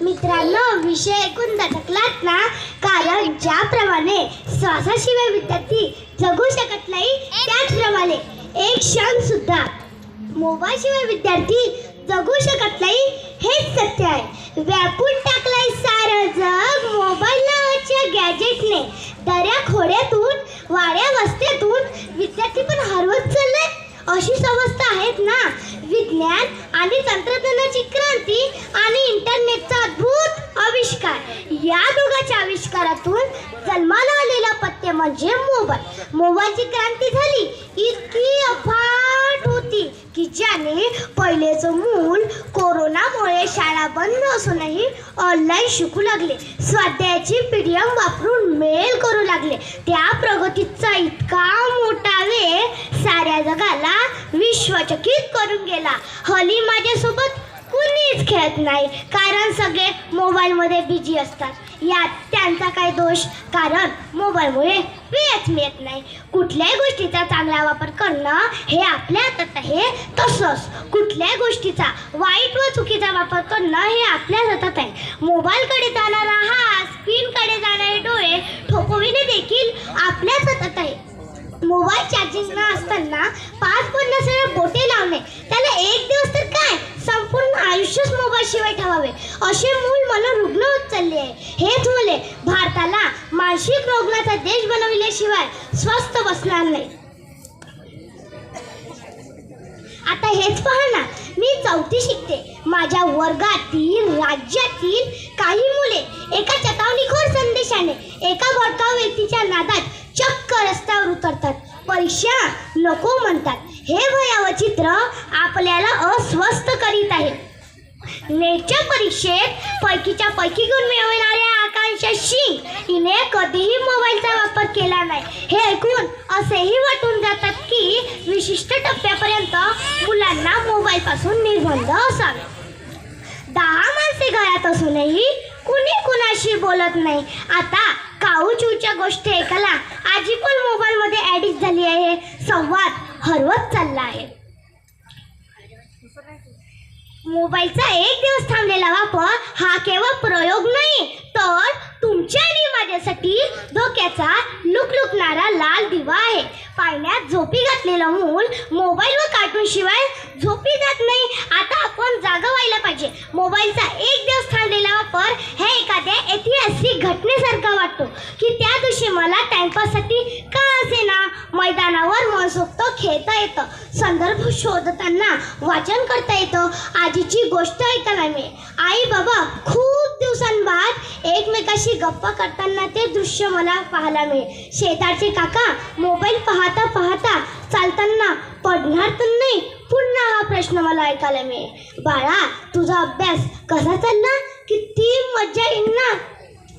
मित्रांनो विषय ऐकून दटकलात ना? कारण ज्याप्रमाणे श्वासाशिवाय विद्यार्थी जगू शकत नाही त्याचप्रमाणे एक क्षण सुद्धा मोबाईलशिवाय विद्यार्थी जगू शकत नाही हेच सत्य आहे. व्यापून टाकलाय सारं जग मोबाईल नावाच्या गॅजेटने. दऱ्या खोड्यातून वाड्या वस्त्यातून विद्यार्थी पण हरवत चाललाय. अशी अवस्था आहेत ना? विज्ञान आणि तंत्रज्ञानाची क्रांती आणि इंटरनेटचा अद्भुत आविष्कार. या दोघांच्या आविष्कारातून जन्माला आलेला पत्ते म्हणजे मोबाईल. मोबाईलची क्रांती झाली इतकी अफाट होती की ज्याने पहिलेचं मूल कोरोनामुळे शाळा बंद असूनही ऑनलाईन शिकू लागले. स्वाध्यायाची पीडीएम वापरून मेल करू लागले. त्या प्रगतीचा इतका मोठा वेळ साऱ्या जगाला विश्वचकित करून गेला. हली माझ्यासोबत कुणीच खेळत नाही कारण सगळे मोबाईलमध्ये बिझी असतात. यात त्यांचा काय दोष कारण मोबाईलमुळे वेळच मिळत नाही. कुठल्याही गोष्टीचा चांगला वापर करणं हे आपल्या हातात आहे तसंच कुठल्याही गोष्टीचा वाईट व चुकीचा वापर करणं हे आपल्याच हातात आहे. मोबाईलकडे जाणारा हा स्क्रीनकडे जाणारे डोळे ठोकविणे देखील आपल्याच हातात आहे. मोबाईल चार्जिंग न असताना पाच पन्नास बोटे लावणे. त्याला एक दिवस तर काय? संपूर्ण आयुष्यच मोबाईल शिवाय ठेवावे. असे मूल मला रुग्ण होत चालले आहे. हेच मुले भारताला मानसिक रुग्णाचा देश बनविल्याशिवाय स्वस्थ बसणार नाही. आता हेच पहा ना. मी चौथी शिकते. माझ्या वर्गातील राज्यातील काही मुले एका चतावणीखोर संदेशाने एका भडकाऊ व्यक्तीच्या नादात चक्कर करतात. परीक्षा नको म्हणतात. हे भयावह चित्र आपल्याला अस्वस्थ करीत आहे. नेटच्या परीक्षेत पैकीच्या पैकी गुण मिळवणाऱ्या आकांक्षा सिंग हिने कधीही मोबाईलचा वापर केला नाही. हे ऐकून असेही वाटून जातात की विशिष्ट टप्प्यापर्यंत मुलांना मोबाईलपासून निर्बंध असावे. दहा माणसे घरात असूनही कुणी कुणाशी बोलत नाही. आता काऊचूच्या गोष्टी ऐकायला आजी पण मोबाईलमध्ये ॲडिक्ट झाली आहे. संवाद हरवत चालला आहे. मोबाईलचा एक दिवस थांबलेला वापर हा केवळ प्रयोग नाही तर तुमच्या आणि माझ्यासाठी धोक्याचा लुकलुकणारा लाल दिवा आहे. पाण्यात झोपी घातलेलं मूल मोबाईल व कार्टून शिवाय झोपी जात नाही. आता आपण जागा व्हायला पाहिजे. मोबाईलचा एक दिवस थांबलेला वापर हे एखाद्या ऐतिहासिक घटनेसारखा वाटतो की त्या दिवशी मला टाइमपाससाठी का असे ना मैदानावर मनसोक्त खेळता येतं? संदर्भ शोधताना वाचन करता येतं. आजीची गोष्ट ऐकायला मिळेल. आई बाबा खूप दिवसांबाद एकमेकाशी गप्पा करताना ते दृश्य मला पाहायला मिळेल. शेजारचे काका मोबाईल पाहता पाहता चालताना पडणार तर नाही पुन्हा हा प्रश्न मला ऐकायला मिळेल. बाळा तुझा अभ्यास कसा चालला? किती मजा येईल ना?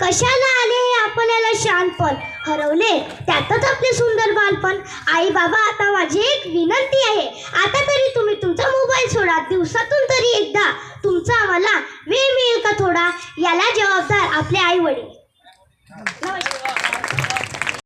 कशाला आले हे याला शानपण हरवले त्यातच आपले सुंदर बालपण आई बाबा आता माझी एक विनंती आहे. आता तरी तुम्ही तुमचा मोबाईल सोडा दिवसातून तरी एकदा. तुमचा आम्हाला वेळ मिळेल का थोडा? याला जबाबदार आपले आई वडील